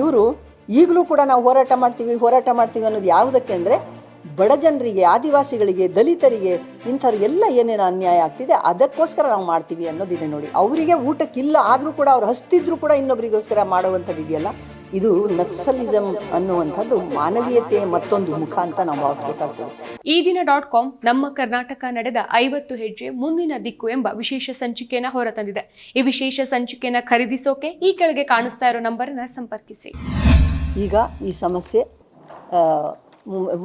ಇವರು ಈಗಲೂ ಕೂಡ ನಾವು ಹೋರಾಟ ಮಾಡ್ತೀವಿ ಹೋರಾಟ ಮಾಡ್ತೀವಿ ಅನ್ನೋದು ಯಾವುದಕ್ಕೆ ಅಂದರೆ ಬಡ ಜನರಿಗೆ, ಆದಿವಾಸಿಗಳಿಗೆ, ದಲಿತರಿಗೆ ಇಂಥವ್ರಿಗೆಲ್ಲ ಏನೇನು ಅನ್ಯಾಯ ಆಗ್ತಿದೆ, ಅದಕ್ಕೋಸ್ಕರ ನಾವು ಮಾಡ್ತೀವಿ ಅನ್ನೋದಿದೆ ನೋಡಿ. ಅವರಿಗೆ ಊಟಕ್ಕಿಲ್ಲ, ಆದರೂ ಕೂಡ ಅವ್ರು ಹಸ್ತಿದ್ರು ಕೂಡ ಇನ್ನೊಬ್ರಿಗೋಸ್ಕರ ಮಾಡುವಂಥದ್ದು ಇದೆಯಲ್ಲ ಇದು ನಕ್ಸಲಿಸಂ ಅನ್ನುವಂಥದ್ದು ಮಾನವೀಯತೆಯ ಮತ್ತೊಂದು ಮುಖ ಅಂತ ನಾವು ಭಾವಿಸಬೇಕಾಗ್ತದೆ. ಈ ದಿನ ಡಾಟ್ ಕಾಮ್ ನಮ್ಮ ಕರ್ನಾಟಕ ನಡೆದ ಐವತ್ತು ಹೆಜ್ಜೆ ಮುಂದಿನ ದಿಕ್ಕು ಎಂಬ ವಿಶೇಷ ಸಂಚಿಕೆಯನ್ನು ಹೊರತಂದಿದೆ. ಈ ವಿಶೇಷ ಸಂಚಿಕೆಯನ್ನು ಖರೀದಿಸೋಕೆ ಈ ಕೆಳಗೆ ಕಾಣಿಸ್ತಾ ಇರೋ ನಂಬರ್ನ ಸಂಪರ್ಕಿಸಿ. ಈಗ ಈ ಸಮಸ್ಯೆ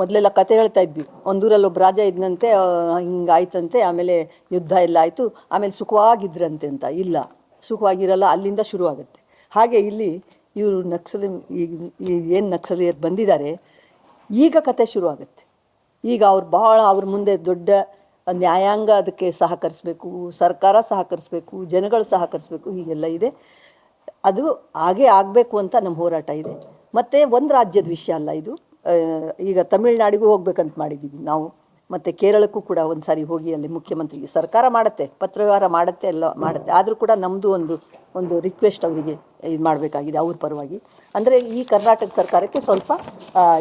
ಮೊದಲೆಲ್ಲ ಕತೆ ಹೇಳ್ತಾ ಇದ್ವಿ. ಒಂದೂರಲ್ಲಿ ಒಬ್ಬ ರಾಜ ಇದ್ದಂತೆ ಹಿಂಗಾಯ್ತಂತೆ ಆಮೇಲೆ ಯುದ್ಧ ಎಲ್ಲ ಆಯಿತು ಆಮೇಲೆ ಸುಖವಾಗಿದ್ರಂತೆ ಅಂತ. ಇಲ್ಲ ಸುಖವಾಗಿರಲ್ಲ ಅಲ್ಲಿಂದ ಶುರುವಾಗುತ್ತೆ. ಹಾಗೆ ಇಲ್ಲಿ ಇವರು ನಕ್ಸಲಿ ಏನು ನಕ್ಸಲಿಯರು ಬಂದಿದ್ದಾರೆ, ಈಗ ಕತೆ ಶುರುವಾಗುತ್ತೆ. ಈಗ ಅವ್ರು ಬಹಳ ಅವ್ರ ಮುಂದೆ ದೊಡ್ಡ ನ್ಯಾಯಾಂಗ ಅದಕ್ಕೆ ಸಹಕರಿಸಬೇಕು, ಸರ್ಕಾರ ಸಹಕರಿಸಬೇಕು, ಜನಗಳು ಸಹಕರಿಸಬೇಕು, ಹೀಗೆಲ್ಲ ಇದೆ. ಅದು ಹಾಗೇ ಆಗಬೇಕು ಅಂತ ನಮ್ಮ ಹೋರಾಟ ಇದೆ. ಮತ್ತು ಒಂದು ರಾಜ್ಯದ ವಿಷಯ ಅಲ್ಲ ಇದು. ಈಗ ತಮಿಳ್ನಾಡಿಗೂ ಹೋಗ್ಬೇಕಂತ ಮಾಡಿದ್ದೀವಿ ನಾವು. ಮತ್ತು ಕೇರಳಕ್ಕೂ ಕೂಡ ಒಂದು ಸಾರಿ ಹೋಗಿ ಅಲ್ಲಿ ಮುಖ್ಯಮಂತ್ರಿಗೆ ಸರ್ಕಾರ ಮಾಡುತ್ತೆ, ಪತ್ರವ್ಯವಹಾರ ಮಾಡುತ್ತೆ ಎಲ್ಲ ಮಾಡುತ್ತೆ. ಆದರೂ ಕೂಡ ನಮ್ಮದು ಒಂದು ಒಂದು ರಿಕ್ವೆಸ್ಟ್ ಅವರಿಗೆ ಇದು ಮಾಡಬೇಕಾಗಿದೆ ಅವ್ರ ಪರವಾಗಿ. ಅಂದರೆ ಈ ಕರ್ನಾಟಕ ಸರ್ಕಾರಕ್ಕೆ ಸ್ವಲ್ಪ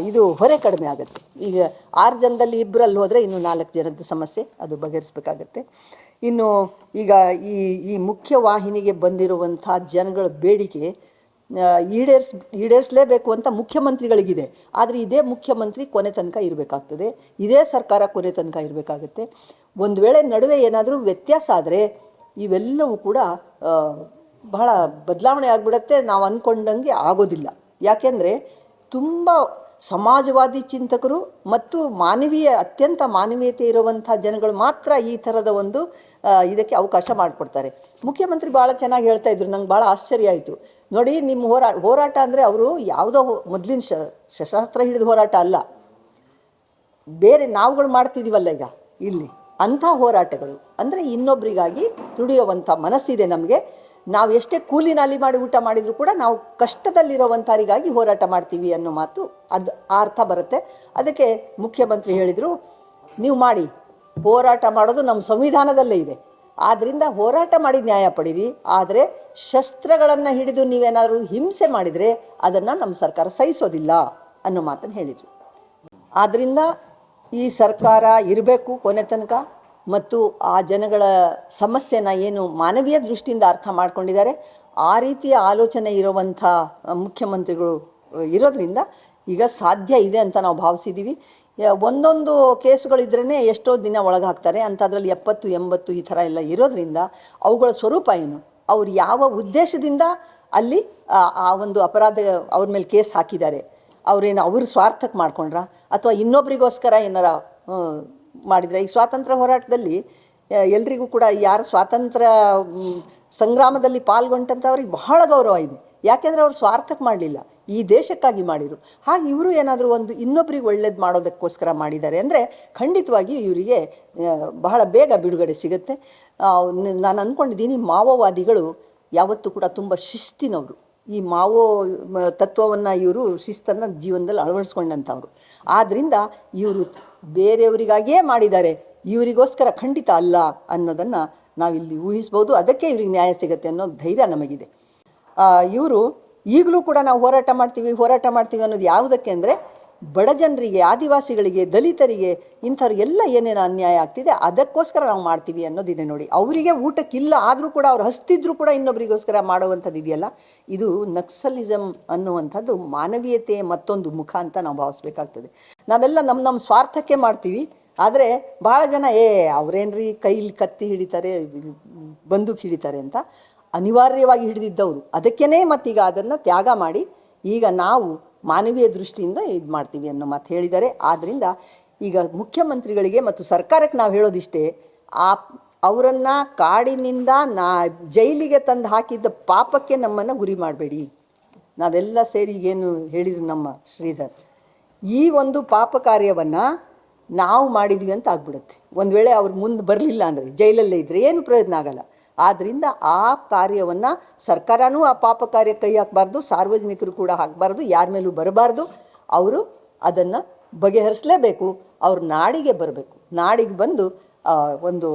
ಇದು ಹೊರೆ ಕಡಿಮೆ ಆಗುತ್ತೆ. ಈಗ ಆರು ಜನದಲ್ಲಿ ಇಬ್ಬರಲ್ಲಿ ಹೋದರೆ ಇನ್ನು ನಾಲ್ಕು ಜನದ ಸಮಸ್ಯೆ, ಅದು ಬಗೆಹರಿಸಬೇಕಾಗತ್ತೆ. ಇನ್ನು ಈಗ ಈ ಈ ಮುಖ್ಯ ವಾಹಿನಿಗೆ ಬಂದಿರುವಂಥ ಜನಗಳ ಬೇಡಿಕೆ ಈಡೇರ್ಸ್, ಈಡೇರಿಸಲೇಬೇಕು ಅಂತ ಮುಖ್ಯಮಂತ್ರಿಗಳಿಗಿದೆ. ಆದರೆ ಇದೇ ಮುಖ್ಯಮಂತ್ರಿ ಕೊನೆ ತನಕ ಇರಬೇಕಾಗ್ತದೆ. ಇದೇ ಸರ್ಕಾರ ಕೊನೆ ತನಕ ಇರಬೇಕಾಗುತ್ತೆ. ಒಂದು ವೇಳೆ ನಡುವೆ ಏನಾದರೂ ವ್ಯತ್ಯಾಸ ಆದರೆ ಇವೆಲ್ಲವೂ ಕೂಡ ಬಹಳ ಬದಲಾವಣೆ ಆಗಿಬಿಡತ್ತೆ. ನಾವು ಅಂದ್ಕೊಂಡಂಗೆ ಆಗೋದಿಲ್ಲ. ಯಾಕೆಂದರೆ ತುಂಬ ಸಮಾಜವಾದಿ ಚಿಂತಕರು ಮತ್ತು ಮಾನವೀಯ, ಅತ್ಯಂತ ಮಾನವೀಯತೆ ಇರುವಂಥ ಜನಗಳು ಮಾತ್ರ ಈ ಥರದ ಒಂದು ಇದಕ್ಕೆ ಅವಕಾಶ ಮಾಡಿಕೊಡ್ತಾರೆ. ಮುಖ್ಯಮಂತ್ರಿ ಭಾಳ ಚೆನ್ನಾಗಿ ಹೇಳ್ತಾ ಇದ್ರು, ನಂಗೆ ಭಾಳ ಆಶ್ಚರ್ಯ ಆಯಿತು. ನೋಡಿ, ನಿಮ್ಮ ಹೋರಾ, ಹೋರಾಟ ಅಂದರೆ ಅವರು ಯಾವುದೋ ಮೊದಲಿನ ಶ, ಶಸ್ತ್ರಾಸ್ತ್ರ ಹಿಡಿದು ಹೋರಾಟ ಅಲ್ಲ. ಬೇರೆ ನಾವುಗಳು ಮಾಡ್ತಿದ್ದೀವಲ್ಲ ಈಗ, ಇಲ್ಲಿ. ಅಂಥ ಹೋರಾಟಗಳು. ಅಂದರೆ ಇನ್ನೊಬ್ಬರಿಗಾಗಿ ದುಡಿಯುವಂಥ ಮನಸ್ಸಿದೆ ನಮಗೆ. ನಾವು ಎಷ್ಟೇ ಕೂಲಿ ನಾಲಿ ಮಾಡಿ ಊಟ ಮಾಡಿದರೂ ಕೂಡ ನಾವು ಕಷ್ಟದಲ್ಲಿರುವಂಥವರಿಗಾಗಿ ಹೋರಾಟ ಮಾಡ್ತೀವಿ ಅನ್ನೋ ಮಾತು ಅದು ಅರ್ಥ ಬರುತ್ತೆ. ಅದಕ್ಕೆ ಮುಖ್ಯಮಂತ್ರಿ ಹೇಳಿದರು, ನೀವು ಮಾಡಿ, ಹೋರಾಟ ಮಾಡೋದು ನಮ್ಮ ಸಂವಿಧಾನದಲ್ಲೇ ಇದೆ. ಆದ್ದರಿಂದ ಹೋರಾಟ ಮಾಡಿ ನ್ಯಾಯ ಪಡೀರಿ. ಆದರೆ ಶಸ್ತ್ರಗಳನ್ನು ಹಿಡಿದು ನೀವೇನಾದರೂ ಹಿಂಸೆ ಮಾಡಿದರೆ ಅದನ್ನು ನಮ್ಮ ಸರ್ಕಾರ ಸಹಿಸೋದಿಲ್ಲ ಅನ್ನೋ ಮಾತನ್ನು ಹೇಳಿದರು. ಆದ್ದರಿಂದ ಈ ಸರ್ಕಾರ ಇರಬೇಕು ಕೊನೆ ತನಕ. ಮತ್ತು ಆ ಜನಗಳ ಸಮಸ್ಯೆನ ಏನು ಮಾನವೀಯ ದೃಷ್ಟಿಯಿಂದ ಅರ್ಥ ಮಾಡ್ಕೊಂಡಿದ್ದಾರೆ. ಆ ರೀತಿಯ ಆಲೋಚನೆ ಇರುವಂಥ ಮುಖ್ಯಮಂತ್ರಿಗಳು ಇರೋದ್ರಿಂದ ಈಗ ಸಾಧ್ಯ ಇದೆ ಅಂತ ನಾವು ಭಾವಿಸಿದ್ದೀವಿ. ಒಂದೊಂದು ಕೇಸುಗಳಿದ್ರೇ ಎಷ್ಟೋ ದಿನ ಒಳಗಾಗ್ತಾರೆ. ಅಂಥದ್ರಲ್ಲಿ ಎಪ್ಪತ್ತು, ಎಂಬತ್ತು ಈ ಥರ ಎಲ್ಲ ಇರೋದ್ರಿಂದ ಅವುಗಳ ಸ್ವರೂಪ ಏನು? ಅವ್ರು ಯಾವ ಉದ್ದೇಶದಿಂದ ಅಲ್ಲಿ, ಆ- ಒಂದು ಅಪರಾಧ ಅವ್ರ ಮೇಲೆ ಕೇಸ್ ಹಾಕಿದ್ದಾರೆ? ಅವರೇನು ಅವ್ರ ಸ್ವಾರ್ಥಕ್ಕೆ ಮಾಡ್ಕೊಂಡ್ರ? ಅಥವಾ ಇನ್ನೊಬ್ರಿಗೋಸ್ಕರ ಏನಾರ ಮಾಡಿದ್ರೆ. ಈ ಸ್ವಾತಂತ್ರ್ಯ ಹೋರಾಟದಲ್ಲಿ ಎಲ್ರಿಗೂ ಕೂಡ ಯಾರು ಸ್ವಾತಂತ್ರ್ಯ ಸಂಗ್ರಾಮದಲ್ಲಿ ಪಾಲ್ಗೊಂಡಂಥವ್ರಿಗೆ ಬಹಳ ಗೌರವ ಇದೆ. ಯಾಕೆಂದರೆ ಅವರು ಸ್ವಾರ್ಥಕ್ಕೆ ಮಾಡಲಿಲ್ಲ. ಈ ದೇಶಕ್ಕಾಗಿ ಮಾಡಿದರು. ಹಾಗೆ ಇವರು ಏನಾದರೂ ಒಂದು ಇನ್ನೊಬ್ಬರಿಗೆ ಒಳ್ಳೇದು ಮಾಡೋದಕ್ಕೋಸ್ಕರ ಮಾಡಿದ್ದಾರೆ ಅಂದರೆ ಖಂಡಿತವಾಗಿಯೂ ಇವರಿಗೆ ಬಹಳ ಬೇಗ ಬಿಡುಗಡೆ ಸಿಗುತ್ತೆ. ನಾನು ಅಂದ್ಕೊಂಡಿದ್ದೀನಿ ಮಾವೋವಾದಿಗಳು ಯಾವತ್ತೂ ಕೂಡ ತುಂಬ ಶಿಸ್ತಿನವರು. ಈ ಮಾವೋ ತತ್ವವನ್ನು ಇವರು ಶಿಸ್ತನ್ನು ಜೀವನದಲ್ಲಿ ಅಳವಡಿಸ್ಕೊಂಡಂಥವ್ರು ಆದ್ದರಿಂದ ಇವರು ಬೇರೆಯವರಿಗಾಗಿಯೇ ಮಾಡಿದ್ದಾರೆ. ಇವರಿಗೋಸ್ಕರ ಖಂಡಿತ ಅಲ್ಲ ಅನ್ನೋದನ್ನ ನಾವಿಲ್ಲಿ ಊಹಿಸ್ಬೋದು. ಅದಕ್ಕೆ ಇವ್ರಿಗೆ ನ್ಯಾಯ ಸಿಗುತ್ತೆ ಅನ್ನೋ ಧೈರ್ಯ ನಮಗಿದೆ. ಇವರು ಈಗಲೂ ಕೂಡ ನಾವು ಹೋರಾಟ ಮಾಡ್ತೀವಿ ಹೋರಾಟ ಮಾಡ್ತೀವಿ ಅನ್ನೋದು ಯಾವುದಕ್ಕೆ ಅಂದರೆ ಬಡ ಜನರಿಗೆ, ಆದಿವಾಸಿಗಳಿಗೆ, ದಲಿತರಿಗೆ ಇಂಥವ್ರಿಗೆಲ್ಲ ಏನೇನು ಅನ್ಯಾಯ ಆಗ್ತಿದೆ, ಅದಕ್ಕೋಸ್ಕರ ನಾವು ಮಾಡ್ತೀವಿ ಅನ್ನೋದಿದೆ ನೋಡಿ. ಅವರಿಗೆ ಊಟಕ್ಕಿಲ್ಲ ಆದರೂ ಕೂಡ ಅವ್ರು ಹಸ್ತಿದ್ರು ಕೂಡ ಇನ್ನೊಬ್ರಿಗೋಸ್ಕರ ಮಾಡುವಂಥದ್ದು ಇದೆಯಲ್ಲ? ಇದು ನಕ್ಸಲಿಸಮ್ ಅನ್ನುವಂಥದ್ದು ಮಾನವೀಯತೆಯ ಮತ್ತೊಂದು ಮುಖ ಅಂತ ನಾವು ಭಾವಿಸ್ಬೇಕಾಗ್ತದೆ. ನಾವೆಲ್ಲ ನಮ್ಮ ನಮ್ಮ ಸ್ವಾರ್ಥಕ್ಕೆ ಮಾಡ್ತೀವಿ. ಆದರೆ ಭಾಳ ಜನ, ಏ, ಅವ್ರೇನ್ರಿ ಕೈಲಿ ಕತ್ತಿ ಹಿಡಿತಾರೆ, ಬಂದೂಕ್ ಹಿಡಿತಾರೆ ಅಂತ ಅನಿವಾರ್ಯವಾಗಿ ಹಿಡಿದಿದ್ದವರು. ಅದಕ್ಕೇನೆ ಮತ್ತೀಗ ಅದನ್ನು ತ್ಯಾಗ ಮಾಡಿ ಈಗ ನಾವು ಮಾನವೀಯ ದೃಷ್ಟಿಯಿಂದ ಇದು ಮಾಡ್ತೀವಿ ಅನ್ನೋ ಮಾತು ಹೇಳಿದ್ದಾರೆ. ಆದ್ದರಿಂದ ಈಗ ಮುಖ್ಯಮಂತ್ರಿಗಳಿಗೆ ಮತ್ತು ಸರ್ಕಾರಕ್ಕೆ ನಾವು ಹೇಳೋದಿಷ್ಟೇ, ಆ ಅವರನ್ನು ಕಾಡಿನಿಂದ ನಾ ಜೈಲಿಗೆ ತಂದು ಹಾಕಿದ್ದ ಪಾಪಕ್ಕೆ ನಮ್ಮನ್ನು ಗುರಿ ಮಾಡಬೇಡಿ. ನಾವೆಲ್ಲ ಸೇರಿ ಏನು ಹೇಳಿದ್ರು ನಮ್ಮ ಶ್ರೀಧರ್, ಈ ಒಂದು ಪಾಪ ಕಾರ್ಯವನ್ನು ನಾವು ಮಾಡಿದ್ವಿ ಅಂತ ಆಗ್ಬಿಡುತ್ತೆ. ಒಂದು ವೇಳೆ ಅವ್ರು ಮುಂದೆ ಬರಲಿಲ್ಲ ಅಂದರೆ, ಜೈಲಲ್ಲೇ ಇದ್ದರೆ ಏನು ಪ್ರಯೋಜನ ಆಗಲ್ಲ. ಆದ್ದರಿಂದ ಆ ಕಾರ್ಯವನ್ನು ಸರ್ಕಾರನೂ ಆ ಪಾಪ ಕಾರ್ಯ ಕೈ ಹಾಕಬಾರ್ದು, ಸಾರ್ವಜನಿಕರು ಕೂಡ ಹಾಕಬಾರ್ದು, ಯಾರ ಮೇಲೂ ಬರಬಾರ್ದು. ಅವರು ಅದನ್ನು ಬಗೆಹರಿಸಲೇಬೇಕು. ಅವ್ರ ನಾಡಿಗೆ ಬರಬೇಕು. ನಾಡಿಗೆ ಬಂದು ಒಂದು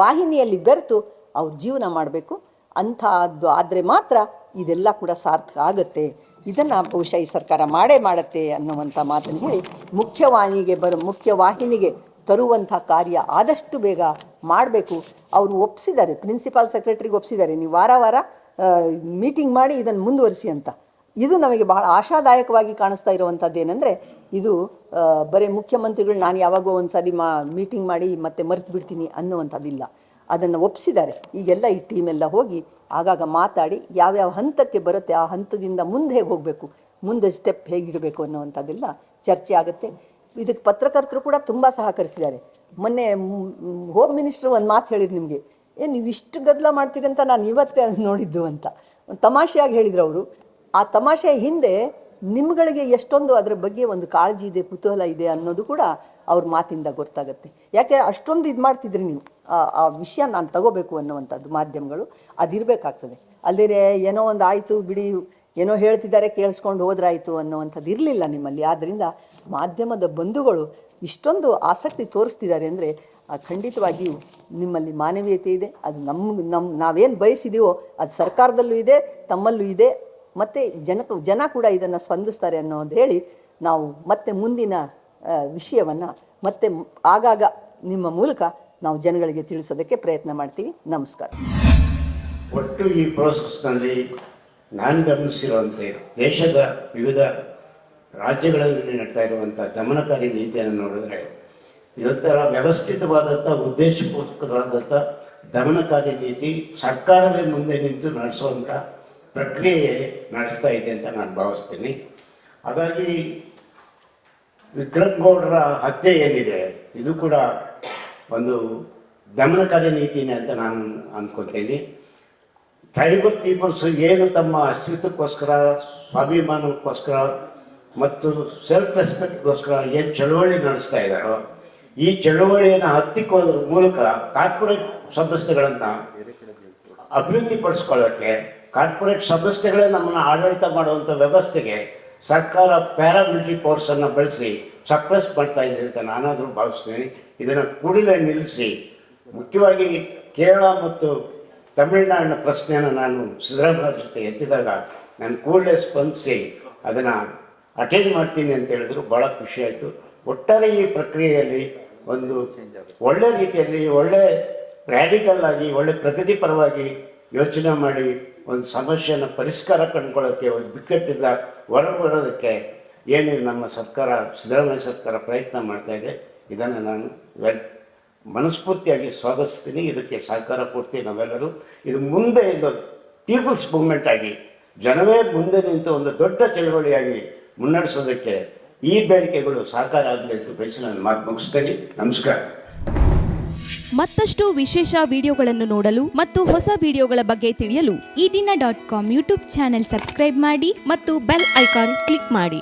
ವಾಹಿನಿಯಲ್ಲಿ ಬೆರೆತು ಅವ್ರ ಜೀವನ ಮಾಡಬೇಕು. ಅಂಥದ್ದು ಆದರೆ ಮಾತ್ರ ಇದೆಲ್ಲ ಕೂಡ ಸಾರ್ಥಕ ಆಗುತ್ತೆ. ಇದನ್ನು ಬಹುಶಃ ಈ ಸರ್ಕಾರ ಮಾಡೇ ಮಾಡುತ್ತೆ ಅನ್ನುವಂಥ ಮಾತನ್ನು ಹೇಳಿ ಮುಖ್ಯವಾಹಿನಿಗೆ ಬರೋ ಮುಖ್ಯವಾಹಿನಿಗೆ ತರುವಂಥ ಕಾರ್ಯ ಆದಷ್ಟು ಬೇಗ ಮಾಡಬೇಕು. ಅವರು ಒಪ್ಪಿಸಿದ್ದಾರೆ ಪ್ರಿನ್ಸಿಪಾಲ್ ಸೆಕ್ರೆಟ್ರಿಗೆ ಒಪ್ಪಿಸಿದ್ದಾರೆ ನೀವು ವಾರ ವಾರ ಮೀಟಿಂಗ್ ಮಾಡಿ ಇದನ್ನು ಮುಂದುವರಿಸಿ ಅಂತ. ಇದು ನಮಗೆ ಬಹಳ ಆಶಾದಾಯಕವಾಗಿ ಕಾಣಿಸ್ತಾ ಇರುವಂಥದ್ದು ಏನಂದರೆ, ಇದು ಬರೀ ಮುಖ್ಯಮಂತ್ರಿಗಳು ನಾನು ಯಾವಾಗೋ ಒಂದು ಸಾರಿ ಮಾ ಮೀಟಿಂಗ್ ಮಾಡಿ ಮತ್ತೆ ಮರೆತು ಬಿಡ್ತೀನಿ ಅನ್ನುವಂಥದ್ದಿಲ್ಲ. ಅದನ್ನು ಒಪ್ಪಿಸಿದ್ದಾರೆ ಈಗೆಲ್ಲ ಈ ಟೀಮೆಲ್ಲ ಹೋಗಿ ಆಗಾಗ ಮಾತಾಡಿ ಯಾವ್ಯಾವ ಹಂತಕ್ಕೆ ಬರುತ್ತೆ ಆ ಹಂತದಿಂದ ಮುಂದೆ ಹೇಗೆ ಹೋಗಬೇಕು, ಮುಂದೆ ಸ್ಟೆಪ್ ಹೇಗಿಡಬೇಕು ಅನ್ನುವಂಥದ್ದೆಲ್ಲ. ಚರ್ಚೆ ಆಗುತ್ತೆ. ಇದಕ್ಕೆ ಪತ್ರಕರ್ತರು ಕೂಡ ತುಂಬ ಸಹಕರಿಸಿದ್ದಾರೆ. ಮೊನ್ನೆ ಹೋಮ್ ಮಿನಿಸ್ಟರ್ ಒಂದು ಮಾತು ಹೇಳಿದ್ರು ನಿಮಗೆ. ಏ, ನೀವು ಇಷ್ಟು ಗದ್ದಲ ಮಾಡ್ತೀರಿ ಅಂತ ನಾನು ಇವತ್ತೇ ನೋಡಿದ್ದು ಅಂತ. ಒಂದು ತಮಾಷೆಯಾಗಿ ಹೇಳಿದ್ರು ಅವರು. ಆ ತಮಾಷೆಯ ಹಿಂದೆ ನಿಮ್ಗಳಿಗೆ ಎಷ್ಟೊಂದು ಅದರ ಬಗ್ಗೆ ಒಂದು ಕಾಳಜಿ ಇದೆ, ಕುತೂಹಲ ಇದೆ ಅನ್ನೋದು ಕೂಡ ಅವ್ರ ಮಾತಿಂದ ಗೊತ್ತಾಗುತ್ತೆ. ಯಾಕೆ ಅಷ್ಟೊಂದು ಇದು ಮಾಡ್ತಿದ್ರಿ ನೀವು? ಆ ವಿಷಯ ನಾನು ತಗೋಬೇಕು ಅನ್ನುವಂಥದ್ದು ಮಾಧ್ಯಮಗಳು. ಅದಿರಬೇಕಾಗ್ತದೆ. ಅಲ್ಲಿರೇ ಏನೋ ಒಂದು ಆಯಿತು ಬಿಡಿ, ಏನೋ ಹೇಳ್ತಿದ್ದಾರೆ ಕೇಳಿಸ್ಕೊಂಡು ಹೋದ್ರಾಯ್ತು ಅನ್ನೋವಂಥದ್ದು ಇರಲಿಲ್ಲ ನಿಮ್ಮಲ್ಲಿ. ಆದ್ದರಿಂದ ಮಾಧ್ಯಮದ ಬಂಧುಗಳು ಇಷ್ಟೊಂದು ಆಸಕ್ತಿ ತೋರಿಸ್ತಿದ್ದಾರೆ ಅಂದರೆ ಖಂಡಿತವಾಗಿಯೂ ನಿಮ್ಮಲ್ಲಿ ಮಾನವೀಯತೆ ಇದೆ, ಅದು ನಮ್ಮ ನಮ್ಮ ನಾವೇನು ಬಯಸಿದೀವೋ ಅದು ಸರ್ಕಾರದಲ್ಲೂ ಇದೆ, ತಮ್ಮಲ್ಲೂ ಇದೆ, ಮತ್ತು ಜನ ಜನ ಕೂಡ ಇದನ್ನು ಸ್ಪಂದಿಸ್ತಾರೆ ಅನ್ನೋದು ಹೇಳಿ ನಾವು ಮತ್ತೆ ಮುಂದಿನ ವಿಷಯವನ್ನು ಮತ್ತೆ ಆಗಾಗ ನಿಮ್ಮ ಮೂಲಕ ನಾವು ಜನಗಳಿಗೆ ತಿಳಿಸೋದಕ್ಕೆ ಪ್ರಯತ್ನ ಮಾಡ್ತೀವಿ. ನಮಸ್ಕಾರ. ಒಟ್ಟು ಈ ಪ್ರೋಸೆಸ್ನಲ್ಲಿ ನಾನು ಗಮನಿಸಿರುವಂತೆ ದೇಶದ ವಿವಿಧ ರಾಜ್ಯಗಳಲ್ಲಿ ನಡ್ತಾ ಇರುವಂಥ ದಮನಕಾರಿ ನೀತಿಯನ್ನು ನೋಡಿದ್ರೆ ಇದೊಂಥರ ವ್ಯವಸ್ಥಿತವಾದಂಥ ಉದ್ದೇಶಪೂರ್ವಕವಾದಂಥ ದಮನಕಾರಿ ನೀತಿ ಸರ್ಕಾರವೇ ಮುಂದೆ ನಿಂತು ನಡೆಸುವಂಥ ಪ್ರಕ್ರಿಯೆ ನಡೆಸ್ತಾ ಇದೆ ಅಂತ ನಾನು ಭಾವಿಸ್ತೀನಿ. ಹಾಗಾಗಿ ವಿಕ್ರಮ್ ಗೌಡರ ಹತ್ಯೆ ಏನಿದೆ, ಇದು ಕೂಡ ಒಂದು ದಮನಕಾರಿ ನೀತಿನೇ ಅಂತ ನಾನು ಅಂದ್ಕೊತೀನಿ ಟ್ರೈಬಲ್ ಪೀಪಲ್ಸ್ ಏನು ತಮ್ಮ ಅಸ್ತಿತ್ವಕ್ಕೋಸ್ಕರ, ಸ್ವಾಭಿಮಾನಕ್ಕೋಸ್ಕರ ಮತ್ತು ಸೆಲ್ಫ್ ರೆಸ್ಪೆಕ್ಟ್ಗೋಸ್ಕರ ಏನು ಚಳವಳಿ ನಡೆಸ್ತಾ ಇದ್ದಾರೋ, ಈ ಚಳವಳಿಯನ್ನು ಹತ್ತಿಕ್ಕೋದ್ರ ಮೂಲಕ ಕಾರ್ಪೊರೇಟ್ ಸಂಸ್ಥೆಗಳನ್ನು ಅಭಿವೃದ್ಧಿಪಡಿಸ್ಕೊಳ್ಳೋಕ್ಕೆ ಕಾರ್ಪೊರೇಟ್ ಸಂಸ್ಥೆಗಳೇ ನಮ್ಮನ್ನು ಆಡಳಿತ ಮಾಡುವಂಥ ವ್ಯವಸ್ಥೆಗೆ ಸರ್ಕಾರ ಪ್ಯಾರಾಮಿಲಿಟರಿ ಫೋರ್ಸನ್ನು ಬಳಸಿ ಸಪ್ರೆಸ್ ಮಾಡ್ತಾ ಇದೆ ಅಂತ ನಾನಾದರೂ ಭಾವಿಸ್ತೀನಿ. ಇದನ್ನು ಕೂಡಲೇ ನಿಲ್ಲಿಸಿ, ಮುಖ್ಯವಾಗಿ ಕೇರಳ ಮತ್ತು ತಮಿಳುನಾಡಿನ ಪ್ರಶ್ನೆಯನ್ನು ನಾನು ಸಿದ್ದರಾಮಯ್ಯ ಜೊತೆ ಎತ್ತಿದಾಗ ನಾನು ಕೂಡಲೇ ಸ್ಪಂದಿಸಿ ಅದನ್ನು ಅಟೆಂಡ್ ಮಾಡ್ತೀನಿ ಅಂತ ಹೇಳಿದ್ರು ಭಾಳ ಖುಷಿ ಆಯಿತು. ಒಟ್ಟಾರೆ ಈ ಪ್ರಕ್ರಿಯೆಯಲ್ಲಿ ಒಂದು ಒಳ್ಳೆ ರೀತಿಯಲ್ಲಿ, ಒಳ್ಳೆ ರ್ಯಾಡಿಕಲ್ ಆಗಿ, ಒಳ್ಳೆ ಪ್ರಗತಿಪರವಾಗಿ ಯೋಚನೆ ಮಾಡಿ ಒಂದು ಸಮಸ್ಯೆಯನ್ನು ಪರಿಷ್ಕಾರ ಕಂಡುಕೊಳ್ಳೋಕ್ಕೆ ಒಂದು ಬಿಕ್ಕಟ್ಟಿಂದ ಹೊರಬರೋದಕ್ಕೆ ಏನು ನಮ್ಮ ಸರ್ಕಾರ, ಸಿದ್ದರಾಮಯ್ಯ ಸರ್ಕಾರ ಪ್ರಯತ್ನ ಮಾಡ್ತಾ ಇದೆ, ಇದನ್ನು ನಾನು ವೆಲ್ ಮನಸ್ಫೂರ್ತಿಯಾಗಿ ಸ್ವಾಗತಿಸ್ತೀನಿ. ಇದಕ್ಕೆ ಸಹಕಾರ ಕೊಡ್ತೀವಿ ನಾವೆಲ್ಲರೂ. ಇದು ಮುಂದೆ ಇದು ಪೀಪಲ್ಸ್ ಮೂವ್ಮೆಂಟ್ ಆಗಿ, ಜನವೇ ಮುಂದೆ ನಿಂತು ಒಂದು ದೊಡ್ಡ ಚಳವಳಿಯಾಗಿ ಮುನ್ನಡೆಸೋದಕ್ಕೆ ಈ ಬೇಡಿಕೆಗಳು ಸಾಕಾರ ಅಂತ ಬಯಸಿ ನಾನು ಮಾತು ಮುಗಿಸ್ತೇನೆ ನಮಸ್ಕಾರ. ಮತ್ತಷ್ಟು ವಿಶೇಷ ವಿಡಿಯೋಗಳನ್ನು ನೋಡಲು ಮತ್ತು ಹೊಸ ವಿಡಿಯೋಗಳ ಬಗ್ಗೆ ತಿಳಿಯಲು ಈ ದಿನ dot com YouTube channel subscribe ಮಾಡಿ ಮತ್ತು ಬೆಲ್ ಐಕಾನ್ ಕ್ಲಿಕ್ ಮಾಡಿ.